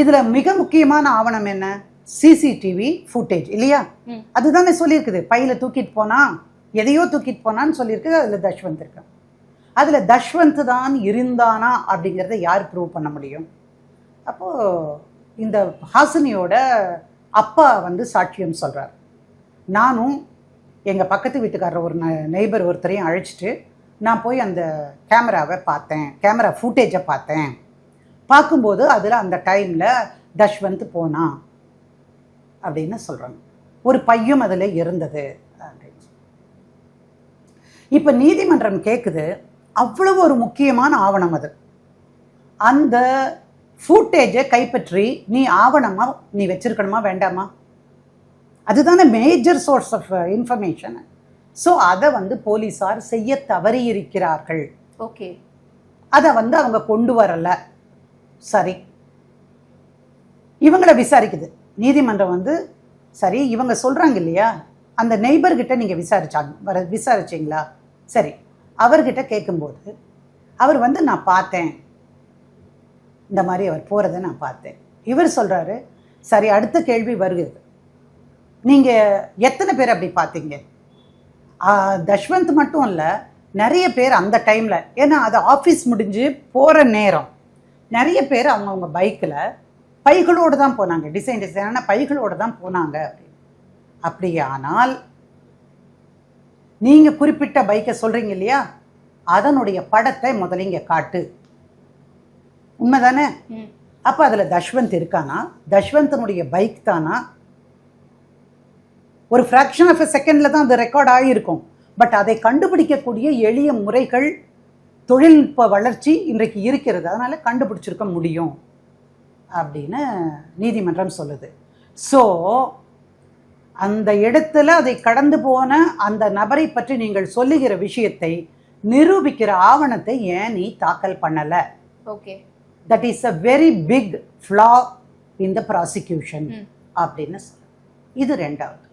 இதுல மிக முக்கியமான ஆவணம் என்ன? சிசிடிவி ஃபுட்டேஜ் இல்லையா. அதுதானே சொல்லியிருக்குது. பையில தூக்கிட்டு போனா எதையோ தூக்கிட்டு போனான்னு சொல்லியிருக்குது அதுல தஷ்வந்த் இருக்கு. அதுல தஷ்வந்த் தான் இருந்தானா அப்படிங்கிறத யார் ப்ரூவ் பண்ண முடியும்? அப்போ இந்த ஹாசினியோட அப்பா வந்து சாட்சியம் சொல்றார். நானும் எங்க பக்கத்து வீட்டுக்காரர் ஒரு நெய்பர் ஒருத்தரையும் அழைச்சிட்டு நான் போய் அந்த கேமராவை பார்த்தேன். கேமரா ஃபுட்டேஜை பார்த்தேன். பார்க்கும்போது அதில் அந்த டைமில் தஷ்வந்த் போனான் அப்படின்னு சொல்கிறாங்க ஒரு பையும் அதில் இருந்தது அப்படின்னு இப்போ நீதிமன்றம் கேட்குது அவ்வளவு ஒரு முக்கியமான ஆவணம் அது. அந்த ஃபுட்டேஜை கைப்பற்றி நீ ஆவணமாக நீ வச்சிருக்கணுமா வேண்டாமா? அதுதானே major source of information so அதை வந்து போலீஸார் செய்ய தவறியிருக்கிறார்கள். ஓகே அதை வந்து அவங்க கொண்டு வரல. சரி. இவங்கள விசாரிக்குது. நீதிமன்றம் வந்து சரி இவங்க சொல்கிறாங்க இல்லையா? அந்த நெய்பர்கிட்ட நீங்கள் விசாரிச்சாங்க வர விசாரிச்சீங்களா? சரி. அவர்கிட்ட கேட்கும்போது அவர் வந்து நான் பார்த்தேன். இந்த மாதிரி அவர் போகிறத நான் பார்த்தேன். இவர் சொல்கிறாரு சரி அடுத்த கேள்வி வருகிறது. நீங்கள் எத்தனை பேர் அப்படி பார்த்தீங்க? தஷ்வந்த் மட்டும் இல்லை நிறைய பேர் அந்த டைமில் ஏன்னா அது ஆஃபீஸ் முடிஞ்சு போகிற நேரம். நிறைய பேர் அவங்கவுங்க பைக்கில் பைகளோடு தான் போனாங்க. டிசைன் டிசைனான பைகளோடு தான் போனாங்க அப்படியானால் நீங்கள் குறிப்பிட்ட பைக்கை சொல்கிறீங்க இல்லையா? அதனுடைய படத்தை முதல்ல இங்கே காட்டு. உண்மைதானே? அப்போ அதில் தஷ்வந்த் இருக்கானா? தஷ்வந்தனுடைய பைக் தானா? ஒரு ஃப்ராக்ஷன் ஆஃப் எ செகண்டில் தான் அது ரெக்கார்ட் ஆகியிருக்கும். பட் அதை கண்டுபிடிக்கக்கூடிய எளிய முறைகள் தொழில்நுட்ப வளர்ச்சி இன்றைக்கு இருக்கிறது. அதனால் கண்டுபிடிச்சிருக்க முடியும் அப்படின்னு நீதிமன்றம் சொல்லுது. ஸோ அந்த இடத்துல அதை கடந்து போன அந்த நபரை பற்றி நீங்கள் சொல்லுகிற விஷயத்தை நிரூபிக்கிற ஆவணத்தை ஏன் நீ தாக்கல் பண்ணலை? Okay. That is a very big flaw in the prosecution. அப்படின்னு இது ரெண்டாவது.